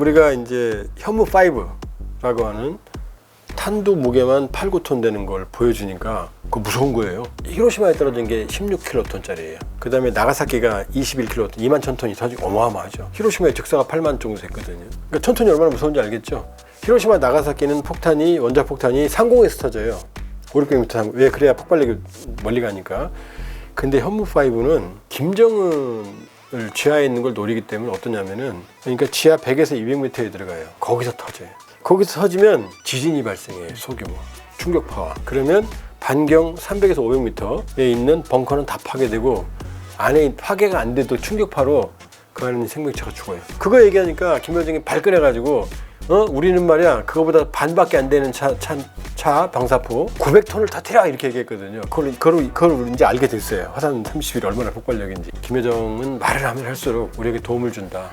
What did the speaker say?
우리가 이제 현무 5라고 하는 탄두 무게만 8, 9톤 되는 걸 보여주니까 그거 무서운 거예요. 히로시마에 떨어진 게 16킬로톤짜리예요. 그 다음에 나가사키가 21킬로톤, 2만 1000톤이 터지 어마어마하죠. 히로시마의 즉사가 8만 정도 됐거든요. 그러니까 1000톤이 얼마나 무서운지 알겠죠? 히로시마 나가사키는 폭탄이 원자 폭탄이 상공에서 터져요. 5, 600m 상공. 왜 그래야 폭발력이 멀리 가니까. 근데 현무 5는 김정은을 지하에 있는 걸 노리기 때문에 어떠냐면은 그러니까 지하 100에서 200m에 들어가요. 거기서 터져요. 거기서 터지면 지진이 발생해요. 소규모 충격파와. 그러면 반경 300에서 500m에 있는 벙커는 다 파괴되고 안에 파괴가 안 돼도 충격파로 그 안에 있는 생명체가 죽어요. 그거 얘기하니까 김여정이 발끈해가지고 어 우리는 말이야 그거보다 반밖에 안 되는 차, 차, 차 방사포 900톤을 터뜨려 이렇게 얘기했거든요. 그걸 그걸 그걸 이제 알게 됐어요. 화산 30일 얼마나 폭발력인지. 김여정은 말을 하면 할수록 우리에게 도움을 준다.